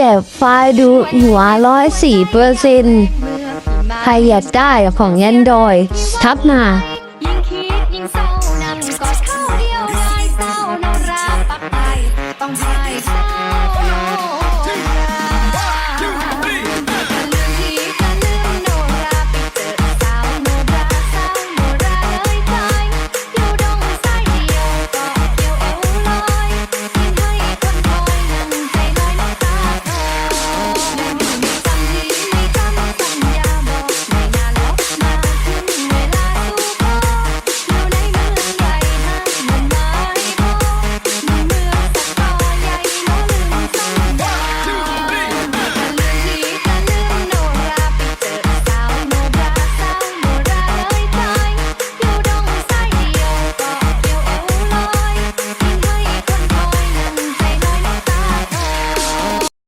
เจ็บไฟดูหัวร้อยสี่เปอร์เซ็นใครอยากได้ของแอนดอยทับมาต้องไป